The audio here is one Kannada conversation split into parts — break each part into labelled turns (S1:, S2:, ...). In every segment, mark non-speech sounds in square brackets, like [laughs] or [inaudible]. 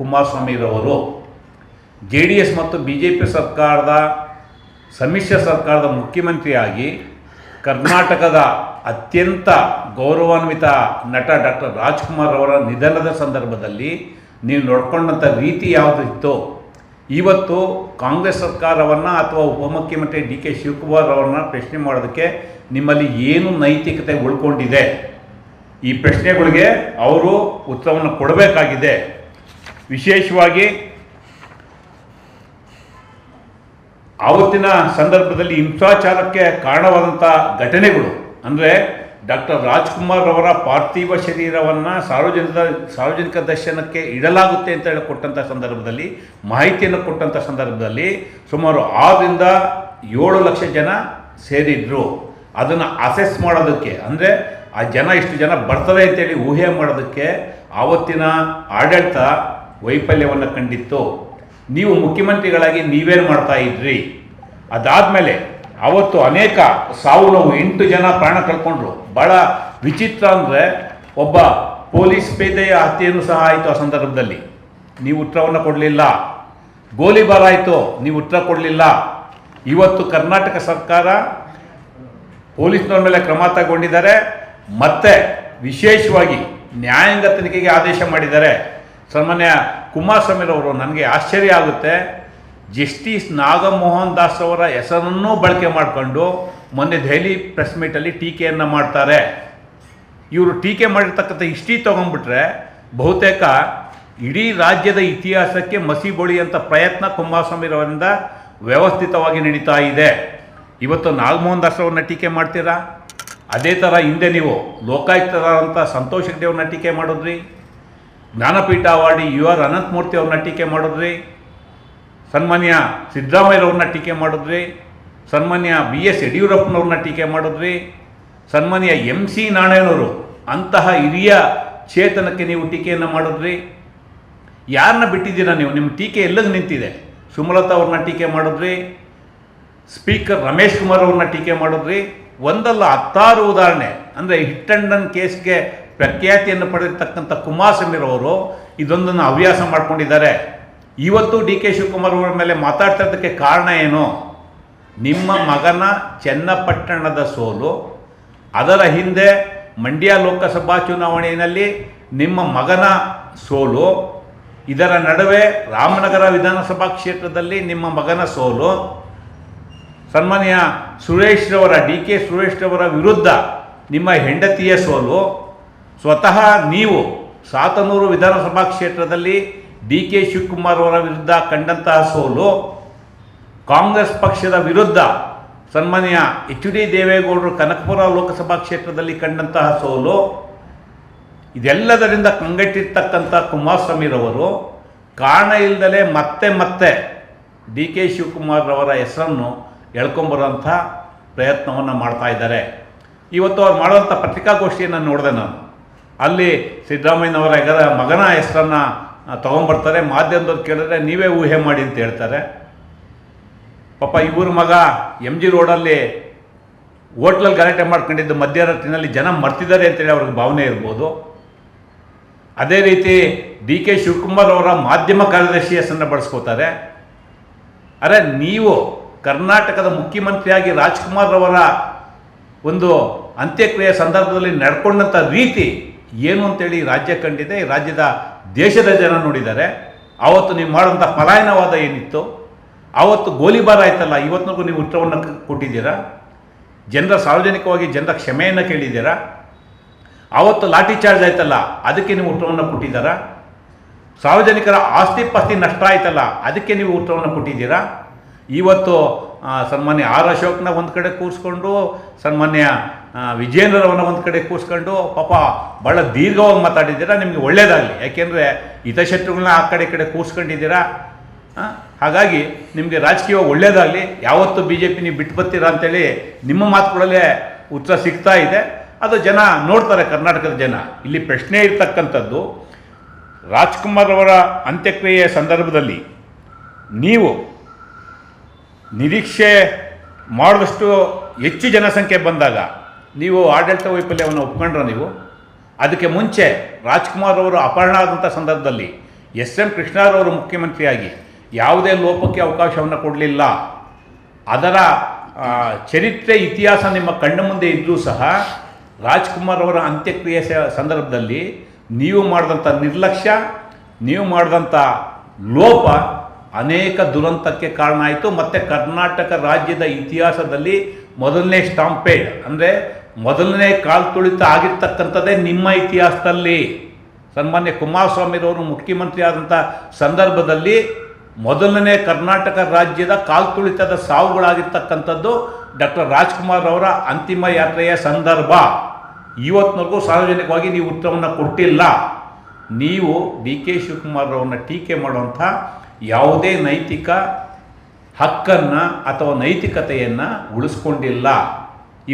S1: ಕುಮಾರಸ್ವಾಮಿರವರು ಜೆ ಡಿ ಎಸ್ ಮತ್ತು ಬಿ ಜೆ ಪಿ ಸರ್ಕಾರದ, ಸಮ್ಮಿಶ್ರ ಸರ್ಕಾರದ ಮುಖ್ಯಮಂತ್ರಿಯಾಗಿ ಕರ್ನಾಟಕದ ಅತ್ಯಂತ ಗೌರವಾನ್ವಿತ ನಟ ಡಾಕ್ಟರ್ ರಾಜ್ಕುಮಾರ್ ಅವರ ನಿಧನದ ಸಂದರ್ಭದಲ್ಲಿ ನೀವು ನೋಡ್ಕೊಂಡಂಥ ರೀತಿ ಯಾವುದು ಇತ್ತು ಇವತ್ತು ಕಾಂಗ್ರೆಸ್ ಸರ್ಕಾರವನ್ನು ಅಥವಾ ಉಪಮುಖ್ಯಮಂತ್ರಿ ಡಿ ಕೆ ಶಿವಕುಮಾರ್ ಅವರನ್ನ ಪ್ರಶ್ನೆ ಮಾಡೋದಕ್ಕೆ ನಿಮ್ಮಲ್ಲಿ ಏನು ನೈತಿಕತೆ ಉಳ್ಕೊಂಡಿದೆ? ಈ ಪ್ರಶ್ನೆಗಳಿಗೆ ಅವರು ಉತ್ತರವನ್ನು ಕೊಡಬೇಕಾಗಿದೆ. ವಿಶೇಷವಾಗಿ ಆವತ್ತಿನ ಸಂದರ್ಭದಲ್ಲಿ ಹಿಂಸಾಚಾರಕ್ಕೆ ಕಾರಣವಾದಂಥ ಘಟನೆಗಳು, ಅಂದರೆ ಡಾಕ್ಟರ್ ರಾಜ್ಕುಮಾರ್ ಅವರ ಪಾರ್ಥಿವ ಶರೀರವನ್ನು ಸಾರ್ವಜನಿಕ ಸಾರ್ವಜನಿಕ ದರ್ಶನಕ್ಕೆ ಇಡಲಾಗುತ್ತೆ ಅಂತ ಹೇಳಿ ಕೊಟ್ಟಂಥ ಸಂದರ್ಭದಲ್ಲಿ, ಮಾಹಿತಿಯನ್ನು ಕೊಟ್ಟಂಥ ಸಂದರ್ಭದಲ್ಲಿ ಸುಮಾರು ಆರರಿಂದ ಏಳು ಲಕ್ಷ ಜನ ಸೇರಿದ್ರು. ಅದನ್ನು ಅಸೆಸ್ ಮಾಡೋದಕ್ಕೆ, ಅಂದರೆ ಆ ಜನ ಇಷ್ಟು ಜನ ಬರ್ತಾರೆ ಅಂತೇಳಿ ಊಹೆ ಮಾಡೋದಕ್ಕೆ ಆವತ್ತಿನ ಆಡಳಿತ ವೈಫಲ್ಯವನ್ನು ಕಂಡಿತ್ತು, ನೀವು ಮುಖ್ಯಮಂತ್ರಿಗಳಾಗಿ ನೀವೇನು ಮಾಡ್ತಾ ಇದ್ರಿ. ಅದಾದಮೇಲೆ ಅವತ್ತು ಅನೇಕ ಸಾವು ನೋವು ಎಂಟು ಜನ ಪ್ರಾಣ ಕಳ್ಕೊಂಡ್ರು. ಭಾಳ ವಿಚಿತ್ರ ಅಂದರೆ ಒಬ್ಬ ಪೊಲೀಸ್ ಪೇದೆಯ ಹತ್ಯೆಯನ್ನು ಸಹ ಆಯಿತು ಆ ಸಂದರ್ಭದಲ್ಲಿ. ನೀವು ಉತ್ತರವನ್ನು ಕೊಡಲಿಲ್ಲ. ಗೋಲಿಬಾರ್ ಆಯಿತು, ನೀವು ಉತ್ತರ ಕೊಡಲಿಲ್ಲ. ಇವತ್ತು ಕರ್ನಾಟಕ ಸರ್ಕಾರ ಪೊಲೀಸ್ನವ್ರ ಮೇಲೆ ಕ್ರಮ ತಗೊಂಡಿದ್ದಾರೆ. ಮತ್ತೆ ವಿಶೇಷವಾಗಿ ನ್ಯಾಯಾಂಗ ತನಿಖೆಗೆ ಆದೇಶ ಮಾಡಿದ್ದಾರೆ. ಸನ್ಮಾನ್ಯ ಕುಮಾರಸ್ವಾಮಿರವರು ನನಗೆ ಆಶ್ಚರ್ಯ ಆಗುತ್ತೆ. ಜಸ್ಟಿಸ್ ನಾಗಮೋಹನ್ ದಾಸ್ ಅವರ ಹೆಸರನ್ನೂ ಬಳಕೆ ಮಾಡಿಕೊಂಡು ಮೊನ್ನೆ ದೆಹಲಿ ಪ್ರೆಸ್ ಮೀಟಲ್ಲಿ ಟೀಕೆಯನ್ನು ಮಾಡ್ತಾರೆ. ಇವರು ಟೀಕೆ ಮಾಡಿರ್ತಕ್ಕಂಥ ಹಿಸ್ಟ್ರಿ ತೊಗೊಂಡ್ಬಿಟ್ರೆ ಬಹುತೇಕ ಇಡೀ ರಾಜ್ಯದ ಇತಿಹಾಸಕ್ಕೆ ಮಸಿ ಬೊಳಿಯಂಥ ಪ್ರಯತ್ನ ಕುಮಾರಸ್ವಾಮಿರವರಿಂದ ವ್ಯವಸ್ಥಿತವಾಗಿ ನಡೀತಾ ಇದೆ. ಇವತ್ತು ನಾಗಮೋಹನ್ ದಾಸ್ ಅವ್ರನ್ನ ಟೀಕೆ ಮಾಡ್ತೀರಾ? ಅದೇ ಥರ ಹಿಂದೆ ನೀವು ಲೋಕಾಯುಕ್ತರಾದಂಥ ಸಂತೋಷ್ ಹೆಗ್ಡೆ ಅವ್ರನ್ನ ಟೀಕೆ ಮಾಡಿದ್ರಿ. Jnanpith awardee U R Ananthamurthy ಅವ್ರನ್ನ ಟೀಕೆ ಮಾಡಿದ್ರಿ. ಸನ್ಮಾನ್ಯ ಸಿದ್ದರಾಮಯ್ಯವ್ರನ್ನ ಟೀಕೆ ಮಾಡಿದ್ರಿ. ಸನ್ಮಾನ್ಯ ಬಿ ಎಸ್ ಯಡಿಯೂರಪ್ಪನವ್ರನ್ನ ಟೀಕೆ ಮಾಡಿದ್ರಿ. ಸನ್ಮಾನ್ಯ ಎಂ ಸಿ ನಾರಾಯಣವರು ಅಂತಹ ಹಿರಿಯ ಚೇತನಕ್ಕೆ ನೀವು ಟೀಕೆಯನ್ನು ಮಾಡಿದ್ರಿ. ಯಾರನ್ನ ಬಿಟ್ಟಿದ್ದೀರಾ ನೀವು? ನಿಮ್ಮ ಟೀಕೆ ಎಲ್ಲಿಗೆ ನಿಂತಿದೆ? ಸುಮಲತಾ ಅವ್ರನ್ನ ಟೀಕೆ ಮಾಡಿದ್ರಿ. ಸ್ಪೀಕರ್ ರಮೇಶ್ ಕುಮಾರ್ ಅವ್ರನ್ನ ಟೀಕೆ ಮಾಡಿದ್ರಿ. ಒಂದಲ್ಲ ಹತ್ತಾರು ಉದಾಹರಣೆ. ಅಂದರೆ ಹಿಟ್ ರನ್ ಕೇಸ್ಗೆ ಪ್ರಖ್ಯಾತಿಯನ್ನು ಪಡೆದಿರ್ತಕ್ಕಂಥ ಕುಮಾರಸ್ವಾಮಿರವರು ಇದೊಂದನ್ನು ಹವ್ಯಾಸ ಮಾಡಿಕೊಂಡಿದ್ದಾರೆ. ಇವತ್ತು ಡಿ ಕೆ ಶಿವಕುಮಾರ್ ಅವರ ಮೇಲೆ ಮಾತಾಡ್ತಿರೋದಕ್ಕೆ ಕಾರಣ ಏನು? ನಿಮ್ಮ ಮಗನ ಚನ್ನಪಟ್ಟಣದ ಸೋಲು, ಅದರ ಹಿಂದೆ ಮಂಡ್ಯ ಲೋಕಸಭಾ ಚುನಾವಣೆಯಲ್ಲಿ ನಿಮ್ಮ ಮಗನ ಸೋಲು, ಇದರ ನಡುವೆ ರಾಮನಗರ ವಿಧಾನಸಭಾ ಕ್ಷೇತ್ರದಲ್ಲಿ ನಿಮ್ಮ ಮಗನ ಸೋಲು, ಸನ್ಮಾನ್ಯ ಸುರೇಶ್ರವರ, ಡಿ ಕೆ ಸುರೇಶ್ರವರ ವಿರುದ್ಧ ನಿಮ್ಮ ಹೆಂಡತಿಯ ಸೋಲು ಸ್ವತಃ ನೀವು ಸಾತನೂರು ವಿಧಾನಸಭಾ ಕ್ಷೇತ್ರದಲ್ಲಿ ಡಿ ಕೆ ಶಿವಕುಮಾರ್ ಅವರ ವಿರುದ್ಧ ಕಂಡಂತಹ ಸೋಲು, ಕಾಂಗ್ರೆಸ್ ಪಕ್ಷದ ವಿರುದ್ಧ ಸನ್ಮಾನ್ಯ ಎಚ್ ಡಿ ದೇವೇಗೌಡರು ಕನಕಪುರ ಲೋಕಸಭಾ ಕ್ಷೇತ್ರದಲ್ಲಿ ಕಂಡಂತಹ ಸೋಲು, ಇದೆಲ್ಲದರಿಂದ ಕಂಗೆಟ್ಟಿರ್ತಕ್ಕಂಥ ಕುಮಾರಸ್ವಾಮಿರವರು ಕಾರಣ ಇಲ್ಲದಲೇ ಮತ್ತೆ ಮತ್ತೆ ಡಿ ಕೆ ಶಿವಕುಮಾರ್ ಅವರ ಹೆಸರನ್ನು ಎಳ್ಕೊಂಬರೋಂಥ ಪ್ರಯತ್ನವನ್ನು ಮಾಡ್ತಾ ಇದ್ದಾರೆ. ಇವತ್ತು ಅವ್ರು ಮಾಡುವಂಥ ಪತ್ರಿಕಾಗೋಷ್ಠಿಯನ್ನು ನೋಡಿದೆ ನಾನು. ಅಲ್ಲಿ ಸಿದ್ದರಾಮಯ್ಯನವರ ಹೆಗರ ಮಗನ ಹೆಸರನ್ನು ತೊಗೊಂಬರ್ತಾರೆ ಮಾಧ್ಯಮದವ್ರು ಕೇಳಿದ್ರೆ ನೀವೇ ಊಹೆ ಮಾಡಿ ಅಂತ ಹೇಳ್ತಾರೆ. ಪಾಪ ಇವ್ರ ಮಗ ಎಂ ಜಿ ರೋಡಲ್ಲಿ ಹೋಟ್ಲಲ್ಲಿ ಗಲಾಟೆ ಮಾಡ್ಕೊಂಡಿದ್ದು ಮಧ್ಯರಾತ್ರಿನಲ್ಲಿ ಜನ ಮರ್ತಿದ್ದಾರೆ ಅಂತೇಳಿ ಅವ್ರಿಗೆ ಭಾವನೆ ಇರ್ಬೋದು. ಅದೇ ರೀತಿ ಡಿ ಕೆ ಶಿವಕುಮಾರ್ ಅವರ ಮಾಧ್ಯಮ ಕಾರ್ಯದರ್ಶಿ ಹೆಸರನ್ನು ಬಳಸ್ಕೋತಾರೆ. ಅರೆ ನೀವು ಕರ್ನಾಟಕದ ಮುಖ್ಯಮಂತ್ರಿಯಾಗಿ ರಾಜ್ಕುಮಾರ್ ಅವರ ಒಂದು ಅಂತ್ಯಕ್ರಿಯೆ ಸಂದರ್ಭದಲ್ಲಿ ನಡ್ಕೊಂಡಂಥ ರೀತಿ ಏನು ಅಂತೇಳಿ ರಾಜ್ಯ ಕಂಡಿದೆ ರಾಜ್ಯದ ದೇಶದ ಜನ ನೋಡಿದ್ದಾರೆ. ಆವತ್ತು ನೀವು ಮಾಡುವಂಥ ಪಲಾಯನವಾದ ಏನಿತ್ತು? ಆವತ್ತು ಗೋಲಿಬಾರ್ ಆಯ್ತಲ್ಲ ಇವತ್ತಿನಗೂ ನೀವು ಉತ್ತರವನ್ನು ಕೊಟ್ಟಿದ್ದೀರಾ? ಜನರ ಸಾರ್ವಜನಿಕವಾಗಿ ಜನರ ಕ್ಷಮೆಯನ್ನು ಕೇಳಿದ್ದೀರಾ? ಆವತ್ತು ಲಾಠಿ ಚಾರ್ಜ್ ಆಯ್ತಲ್ಲ, ಅದಕ್ಕೆ ನೀವು ಉತ್ತರವನ್ನು ಕೊಟ್ಟಿದ್ದಾರಾ? ಸಾರ್ವಜನಿಕರ ಆಸ್ತಿ ಪಾಸ್ತಿ ನಷ್ಟ ಆಯ್ತಲ್ಲ, ಅದಕ್ಕೆ ನೀವು ಉತ್ತರವನ್ನು ಕೊಟ್ಟಿದ್ದೀರಾ? ಇವತ್ತು ಸನ್ಮಾನ್ಯ ಆರ್ ಅಶೋಕ್ನ ಒಂದು ಕಡೆ ಕೂರಿಸ್ಕೊಂಡು, ಸನ್ಮಾನ್ಯ ವಿಜೇಂದ್ರರವನ್ನ ಒಂದು ಕಡೆ ಕೂರಿಸ್ಕೊಂಡು ಪಾಪ ಭಾಳ ದೀರ್ಘವಾಗಿ ಮಾತಾಡಿದ್ದೀರಾ, ನಿಮಗೆ ಒಳ್ಳೆಯದಾಗಲಿ ಯಾಕೆಂದರೆ ಹಿತಶತ್ರುಗಳನ್ನ ಆ ಕಡೆ ಕಡೆ ಕೂಸ್ಕೊಂಡಿದ್ದೀರಾ? ಹಾಗಾಗಿ ನಿಮಗೆ ರಾಜಕೀಯವಾಗಿ ಒಳ್ಳೆಯದಾಗಲಿ ಯಾವತ್ತು ಬಿ ಜೆ ಪಿ ನೀವು ಬಿಟ್ಟು ಬರ್ತೀರಾ ಅಂತೇಳಿ ನಿಮ್ಮ ಮಾತುಗಳಲ್ಲೇ ಉತ್ತರ ಸಿಗ್ತಾ ಇದೆ. ಅದು ಜನ ನೋಡ್ತಾರೆ, ಕರ್ನಾಟಕದ ಜನ. ಇಲ್ಲಿ ಪ್ರಶ್ನೆ ಇರ್ತಕ್ಕಂಥದ್ದು, ರಾಜ್ಕುಮಾರ್ ಅವರ ಅಂತ್ಯಕ್ರಿಯೆಯ ಸಂದರ್ಭದಲ್ಲಿ ನೀವು ನಿರೀಕ್ಷೆ ಮಾಡಿದಷ್ಟು ಹೆಚ್ಚು ಜನಸಂಖ್ಯೆ ಬಂದಾಗ ನೀವು ಆಡಳಿತ ವೈಫಲ್ಯವನ್ನು ಒಪ್ಕೊಂಡ್ರ ನೀವು? ಅದಕ್ಕೆ ಮುಂಚೆ ರಾಜ್ಕುಮಾರ್ ಅವರು ಅಪಹರಣ ಆದಂಥ ಸಂದರ್ಭದಲ್ಲಿ ಎಸ್ ಎಂ ಕೃಷ್ಣರವರು ಮುಖ್ಯಮಂತ್ರಿಯಾಗಿ ಯಾವುದೇ ಲೋಪಕ್ಕೆ ಅವಕಾಶವನ್ನು ಕೊಡಲಿಲ್ಲ. ಅದರ ಚರಿತ್ರೆ, ಇತಿಹಾಸ ನಿಮ್ಮ ಕಣ್ಣ ಮುಂದೆ ಇದ್ದರೂ ಸಹ ರಾಜ್ಕುಮಾರ್ ಅವರ ಅಂತ್ಯಕ್ರಿಯೆ ಸಂದರ್ಭದಲ್ಲಿ ನೀವು ಮಾಡಿದಂಥ ನಿರ್ಲಕ್ಷ್ಯ, ನೀವು ಮಾಡಿದಂಥ ಲೋಪ ಅನೇಕ ದುರಂತಕ್ಕೆ ಕಾರಣ ಆಯಿತು. ಮತ್ತು ಕರ್ನಾಟಕ ರಾಜ್ಯದ ಇತಿಹಾಸದಲ್ಲಿ ಮೊದಲನೇ ಸ್ಟಾಂಪೇಡ್ ಅಂದರೆ ಮೊದಲನೇ ಕಾಲ್ ತುಳಿತ ಆಗಿರ್ತಕ್ಕಂಥದ್ದೇ ನಿಮ್ಮ ಇತಿಹಾಸದಲ್ಲಿ. ಸನ್ಮಾನ್ಯ ಕುಮಾರಸ್ವಾಮಿರವರು ಮುಖ್ಯಮಂತ್ರಿ ಆದಂಥ ಸಂದರ್ಭದಲ್ಲಿ ಮೊದಲನೇ ಕರ್ನಾಟಕ ರಾಜ್ಯದ ಕಾಲ್ತುಳಿತದ ಸಾವುಗಳಾಗಿರ್ತಕ್ಕಂಥದ್ದು ಡಾಕ್ಟರ್ ರಾಜ್ಕುಮಾರ್ ಅವರ ಅಂತಿಮ ಯಾತ್ರೆಯ ಸಂದರ್ಭ. ಇವತ್ತಿನವರೆಗೂ ಸಾರ್ವಜನಿಕವಾಗಿ ನೀವು ಉತ್ತರವನ್ನು ಕೊಟ್ಟಿಲ್ಲ. ನೀವು ಡಿ ಕೆ ಶಿವಕುಮಾರ್ ಅವರನ್ನ ಟೀಕೆ ಮಾಡುವಂಥ ಯಾವುದೇ ನೈತಿಕ ಹಕ್ಕನ್ನು ಅಥವಾ ನೈತಿಕತೆಯನ್ನು ಉಳಿಸ್ಕೊಂಡಿಲ್ಲ.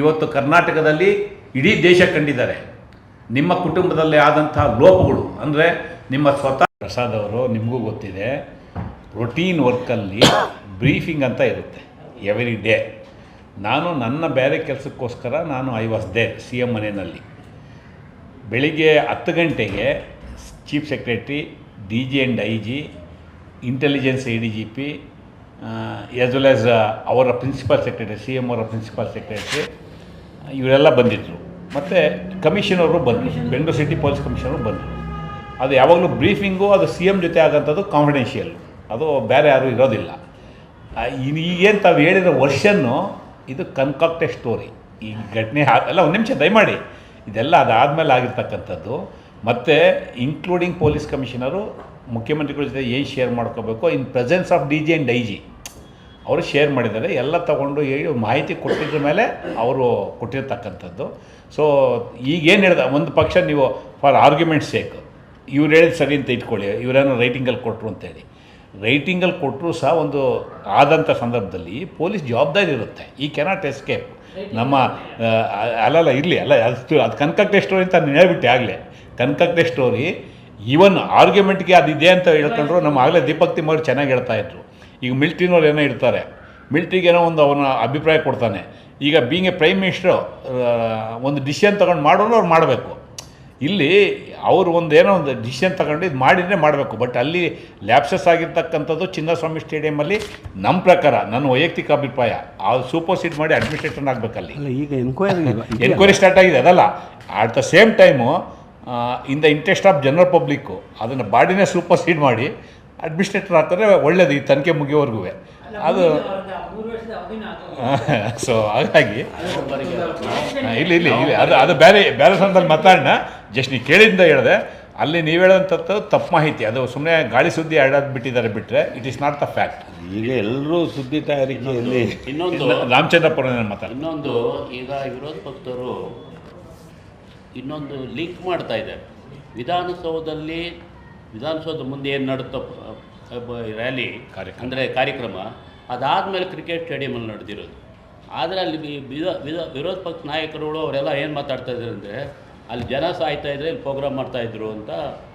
S1: ಇವತ್ತು ಕರ್ನಾಟಕದಲ್ಲಿ ಇಡೀ ದೇಶ ಕಂಡಿದ್ದಾರೆ. ನಿಮ್ಮ ಕುಟುಂಬದಲ್ಲಿ ಆದಂತಹ ಲೋಪಗಳು, ಅಂದರೆ ನಿಮ್ಮ ಸ್ವತಃ ಪ್ರಸಾದ್ ಅವರು ನಿಮಗೂ ಗೊತ್ತಿದೆ ರೊಟೀನ್ ವರ್ಕಲ್ಲಿ ಬ್ರೀಫಿಂಗ್ ಅಂತ ಇರುತ್ತೆ ಎವ್ರಿ ಡೇ ನಾನು ನನ್ನ ಬೇರೆ ಕೆಲಸಕ್ಕೋಸ್ಕರ ನಾನು I was there C M ಮನೆಯಲ್ಲಿ. ಬೆಳಿಗ್ಗೆ ಹತ್ತು ಗಂಟೆಗೆ chief secretary D G and I G intelligence A D G P as well as ಅವರ ಪ್ರಿನ್ಸಿಪಲ್ ಸೆಕ್ರೆಟರಿ ಸಿ ಎಂ ಅವರ ಪ್ರಿನ್ಸಿಪಾಲ್ ಸೆಕ್ರೆಟರಿ ಇವರೆಲ್ಲ ಬಂದಿದ್ದರು ಮತ್ತು ಕಮಿಷನರು ಬಂದರು. ಬೆಂಗಳೂರು ಸಿಟಿ ಪೊಲೀಸ್ ಕಮಿಷನರು ಬಂದರು. ಅದು ಯಾವಾಗಲೂ ಬ್ರೀಫಿಂಗು ಅದು ಸಿ ಎಂ ಜೊತೆ ಆಗೋಂಥದ್ದು ಕಾನ್ಫಿಡೆನ್ಷಿಯಲ್ ಅದು ಬೇರೆ ಯಾರೂ ಇರೋದಿಲ್ಲ. ಈಗೇನು ತಾವು ಹೇಳಿರೋ ವರ್ಷನ್ನು ಇದು ಕನ್ಕಾಕ್ಟೆಡ್ ಸ್ಟೋರಿ ಈ ಘಟನೆ ಎಲ್ಲ ಒಂದು ನಿಮಿಷ ದಯಮಾಡಿ. ಇದೆಲ್ಲ ಅದಾದಮೇಲೆ ಆಗಿರ್ತಕ್ಕಂಥದ್ದು. ಮತ್ತು ಇನ್ಕ್ಲೂಡಿಂಗ್ ಪೊಲೀಸ್ ಕಮಿಷನರು ಮುಖ್ಯಮಂತ್ರಿಗಳ ಜೊತೆ ಏನು ಶೇರ್ ಮಾಡ್ಕೋಬೇಕು in presence of D G and I G ಅವರು ಶೇರ್ ಮಾಡಿದ್ದಾರೆ. ಎಲ್ಲ ತಗೊಂಡು ಹೇಳಿ ಮಾಹಿತಿ ಕೊಟ್ಟಿದ್ರ ಮೇಲೆ ಅವರು ಕೊಟ್ಟಿರ್ತಕ್ಕಂಥದ್ದು. ಸೊ ಈಗೇನು ಹೇಳಿದ, ಒಂದು ಪಕ್ಷ ನೀವು ಫಾರ್ ಆರ್ಗ್ಯುಮೆಂಟ್ ಸೇಕ್ ಇವ್ರು ಹೇಳಿದ ಸರಿ ಅಂತ ಇಟ್ಕೊಳ್ಳಿ ಇವರೇನೋ ರೈಟಿಂಗಲ್ಲಿ ಕೊಟ್ಟರು ಅಂತೇಳಿ ರೈಟಿಂಗಲ್ಲಿ ಕೊಟ್ಟರು ಸಹ ಒಂದು ಆದಂಥ ಸಂದರ್ಭದಲ್ಲಿ ಪೊಲೀಸ್ ಜವಾಬ್ದಾರಿ ಇರುತ್ತೆ. ಈ ಕೆನಾಟ್ ಎಸ್ಕೇಪ್ ನಮ್ಮ ಅಲ್ಲಲ್ಲ ಇರಲಿ, ಅಲ್ಲ, ಅದು ಅದು ಕನಕಕ್ಕೆ ಸ್ಟೋರಿ ಅಂತ ನಾನು ಹೇಳ್ಬಿಟ್ಟೆ ಆಗಲೇ. ಕನಕಕ್ಕೆ ಸ್ಟೋರಿ ಈವನ್ ಆರ್ಗ್ಯುಮೆಂಟ್ಗೆ ಇದೆ ಅಂತ ಹೇಳ್ಕೊಂಡ್ರು, ನಮ್ಮ ಆಗಲೇ ದೀಪಕ್ ತಿಮ್ಮವ್ರು ಚೆನ್ನಾಗಿ ಹೇಳ್ತಾ ಇದ್ರು. ಈಗ ಮಿಲ್ಟ್ರಿನವ್ರು ಏನೋ ಇರ್ತಾರೆ. ಮಿಲ್ಟ್ರಿಗೆ ಏನೋ ಒಂದು ಅವನ ಅಭಿಪ್ರಾಯ ಕೊಡ್ತಾನೆ. ಈಗ ಬೀಂಗ್ ಎ ಪ್ರೈಮ್ ಮಿನಿಸ್ಟ್ರು ಒಂದು ಡಿಸಿಷನ್ ತೊಗೊಂಡು ಮಾಡೋನು ಅವ್ರು ಮಾಡಬೇಕು. ಇಲ್ಲಿ ಅವರು ಒಂದು ಏನೋ ಒಂದು ಡಿಸಿಷನ್ ತಗೊಂಡು ಇದು ಮಾಡಿದರೆ ಮಾಡಬೇಕು. ಬಟ್ ಅಲ್ಲಿ ಲ್ಯಾಪ್ಸಸ್ ಆಗಿರ್ತಕ್ಕಂಥದ್ದು ಚಿನ್ನಸ್ವಾಮಿ ಸ್ಟೇಡಿಯಮಲ್ಲಿ ನಮ್ಮ ಪ್ರಕಾರ ನನ್ನ ವೈಯಕ್ತಿಕ ಅಭಿಪ್ರಾಯ ಆ ಸೂಪರ್ ಸೀಟ್ ಮಾಡಿ ಅಡ್ಮಿನಿಸ್ಟ್ರೇಟರ್ ಆಗಬೇಕಲ್ಲಿ
S2: ಅಲ್ಲ. ಈಗ ಎನ್ಕ್ವೈರಿ
S1: ಎನ್ಕ್ವೈರಿ ಸ್ಟಾರ್ಟ್ ಆಗಿದೆ ಅದಲ್ಲ. At the same time in the interest of general public ಅದನ್ನು ಬಾಡಿನೇ ಸೂಪರ್ ಸೀಡ್ ಮಾಡಿ ಅಡ್ಮಿನಿಸ್ಟ್ರೇಟರ್ ಆಗ್ತಾರೆ ಒಳ್ಳೇದು ಈ ತನಿಖೆ ಮುಗಿಯೋವರೆಗೂ. ಅದು ಸೊ [laughs] ಹಾಗಾಗಿ ಇಲ್ಲಿ ಇಲ್ಲಿ ಇಲ್ಲಿ ಅದು ಅದು ಬೇರೆ ಬೇರೆ ಸಂದರ್ಭದಲ್ಲಿ ಮಾತಾಡೋಣ. ಜಸ್ಟ್ ನೀವು ಕೇಳಿಂದ ಹೇಳಿದೆ ಅಲ್ಲಿ ನೀವು ಹೇಳೋಂಥದ್ದು ತಪ್ಪು ಮಾಹಿತಿ. ಅದು ಸುಮ್ಮನೆ ಗಾಳಿ ಸುದ್ದಿ ಆಡೋದು ಬಿಟ್ಟಿದ್ದಾರೆ ಬಿಟ್ಟರೆ it is not the fact
S2: ಈಗ ಎಲ್ಲರೂ ಸುದ್ದಿ ತಯಾರಿಕೆಯಲ್ಲಿ
S3: ಇನ್ನೊಂದು
S1: ರಾಮಚಂದ್ರಪುರ ಮಾತಾಡ
S3: ಇನ್ನೊಂದು ಈಗ ವಿರೋಧ ಪಕ್ಷದವರು ಇನ್ನೊಂದು ಲಿಂಕ್ ಮಾಡ್ತಾ ಇದ್ದಾರೆ. ವಿಧಾನಸೌಧದಲ್ಲಿ ವಿಧಾನಸೌಧ ಮುಂದೆ ಏನು ನಡುತ್ತೋ ರ್ಯಾಲಿ
S1: ಕಾರ್ಯಕ್ರಮ.
S3: ಅಂದರೆ ಕಾರ್ಯಕ್ರಮ ಅದಾದಮೇಲೆ ಕ್ರಿಕೆಟ್ ಸ್ಟೇಡಿಯಮಲ್ಲಿ ನಡೆದಿರೋದು. ಆದರೆ ಅಲ್ಲಿ ವಿಧ- ವಿಧ- ವಿರೋಧ ಪಕ್ಷ ನಾಯಕರುಗಳು ಅವರೆಲ್ಲ ಏನು ಮಾತಾಡ್ತಾ ಇದ್ದಾರೆ ಅಂದರೆ ಅಲ್ಲಿ ಜನ ಸಾಯ್ತಾ ಇದ್ರೆ ಇಲ್ಲಿ ಪ್ರೋಗ್ರಾಮ್ ಮಾಡ್ತಾಯಿದ್ರು ಅಂತ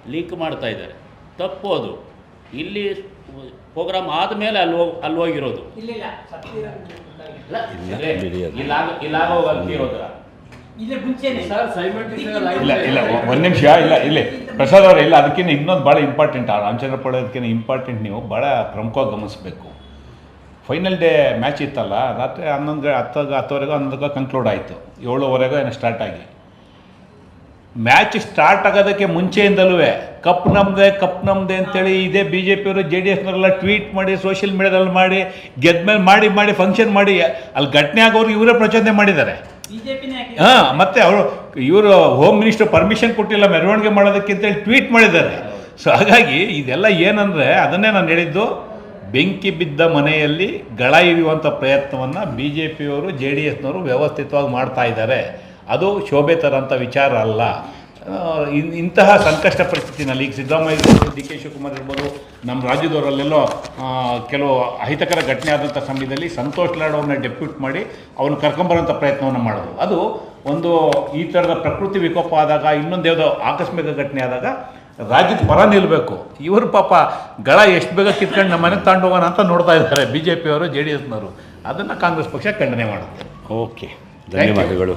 S3: ಲಿಂಕ್ ಮಾಡ್ತಾ ಇದ್ದಾರೆ. ತಪ್ಪು ಅದು. ಇಲ್ಲಿ ಪ್ರೋಗ್ರಾಮ್ ಆದಮೇಲೆ ಅಲ್ಲಿ ಹೋಗಿ ಅಲ್ಲಿ ಹೋಗಿರೋದು. ಇಲ್ಲಾಗ ಇಲ್ಲಾಗ ಹೋಗಿರೋದ್ರ
S4: ಇಲ್ಲೇ ಮುಂಚೆನೆ.
S1: ಇಲ್ಲ ಇಲ್ಲ ಒಂದು ನಿಮಿಷ ಇಲ್ಲ ಇಲ್ಲಿ. ಪ್ರಸಾದ್ ಅವರೇ ಇಲ್ಲ ಅದಕ್ಕಿಂತ ಇನ್ನೊಂದು ಭಾಳ ಇಂಪಾರ್ಟೆಂಟ್ ಆ ರಾಮಚಂದ್ರಪುರ ಅದಕ್ಕಿಂತ ಇಂಪಾರ್ಟೆಂಟ್ ನೀವು ಭಾಳ ಪ್ರಮುಖವಾಗಿ ಗಮನಿಸಬೇಕು. ಫೈನಲ್ ಡೇ ಮ್ಯಾಚ್ ಇತ್ತಲ್ಲ ರಾತ್ರಿ ಹನ್ನೊಂದು ಹತ್ತು ಹತ್ತುವರೆಗೂ ಹನ್ನೊಂದಕ್ಕೆ ಕನ್ಕ್ಲೂಡ್ ಆಯಿತು. ಏಳುವರೆಗೂ ಏನೋ ಸ್ಟಾರ್ಟ್ ಆಗಿ. ಮ್ಯಾಚ್ ಸ್ಟಾರ್ಟ್ ಆಗೋದಕ್ಕೆ ಮುಂಚೆಯಿಂದಲೂ ಕಪ್ ನಮ್ದೆ ಕಪ್ ನಮ್ದೆ ಅಂತೇಳಿ ಇದೇ ಬಿ ಜೆ ಪಿಯವರು ಜೆ ಡಿ ಎಸ್ನವರೆಲ್ಲ ಟ್ವೀಟ್ ಮಾಡಿ ಸೋಷಿಯಲ್ ಮೀಡಿಯಾದಲ್ಲಿ ಮಾಡಿ ಗೆದ್ಮೇಲೆ ಮಾಡಿ ಮಾಡಿ ಫಂಕ್ಷನ್ ಮಾಡಿ ಅಲ್ಲಿ ಘಟನೆ ಆಗೋರು ಇವರೇ ಪ್ರಚೋದನೆ ಮಾಡಿದ್ದಾರೆ. ಹಾಂ, ಮತ್ತೆ ಅವರು ಇವರು ಹೋಮ್ ಮಿನಿಸ್ಟರ್ ಪರ್ಮಿಷನ್ ಕೊಟ್ಟಿಲ್ಲ, ಮೆರವಣಿಗೆ ಮಾಡೋದಕ್ಕೆ ಅಂತೇಳಿ ಟ್ವೀಟ್ ಮಾಡಿದ್ದಾರೆ. ಸೊ ಹಾಗಾಗಿ ಇದೆಲ್ಲ ಏನಂದರೆ ಅದನ್ನೇ ನಾನು ಹೇಳಿದ್ದು, ಬೆಂಕಿ ಬಿದ್ದ ಮನೆಯಲ್ಲಿ ಗಳ ಇರಿಯುವಂಥ ಪ್ರಯತ್ನವನ್ನು ಬಿ ಜೆ ಪಿಯವರು ಜೆ ಡಿ ಎಸ್ನವರು ವ್ಯವಸ್ಥಿತವಾಗಿ ಮಾಡ್ತಾ ಇದ್ದಾರೆ. ಅದು ಶೋಭೆ ತರೋಂಥ ವಿಚಾರ ಅಲ್ಲ. ಇಂತಹ ಸಂಕಷ್ಟ ಪರಿಸ್ಥಿತಿನಲ್ಲಿ ಈಗ ಸಿದ್ದರಾಮಯ್ಯ ಇರ್ಬೋದು ಡಿ ಕೆ ಶಿವಕುಮಾರ್ ಇರ್ಬೋದು ನಮ್ಮ ರಾಜ್ಯದವರಲ್ಲೆಲ್ಲೋ ಕೆಲವು ಅಹಿತಕರ ಘಟನೆ ಆದಂಥ ಸಮಯದಲ್ಲಿ ಸಂತೋಷ್ ಲಾಡ್ ಅವ್ರನ್ನ ಡೆಪ್ಯೂಟ್ ಮಾಡಿ ಅವ್ರನ್ನ ಕರ್ಕೊಂಬರೋಂಥ ಪ್ರಯತ್ನವನ್ನು ಮಾಡೋದು. ಅದು ಒಂದು ಈ ಥರದ ಪ್ರಕೃತಿ ವಿಕೋಪ ಆದಾಗ ಇನ್ನೊಂದು ಯಾವುದೋ ಆಕಸ್ಮಿಕ ಘಟನೆ ಆದಾಗ ರಾಜ್ಯದ ಪರ ನಿಲ್ಲಬೇಕು ಇವರು ಪಾಪ ಗಳ ಎಷ್ಟು ಬೇಗ ಕಿತ್ಕೊಂಡು ನಮ್ಮ ಮನೆಗೆ ತಗೊಂಡು ಹೋಗೋಣ ಅಂತ ನೋಡ್ತಾ ಇದ್ದಾರೆ ಬಿ ಜೆ ಪಿಯವರು ಜೆ ಡಿ ಎಸ್ನವರು. ಅದನ್ನು ಕಾಂಗ್ರೆಸ್ ಪಕ್ಷ ಖಂಡನೆ ಮಾಡುತ್ತೆ
S2: ಓಕೆ. ಧನ್ಯವಾದಗಳು.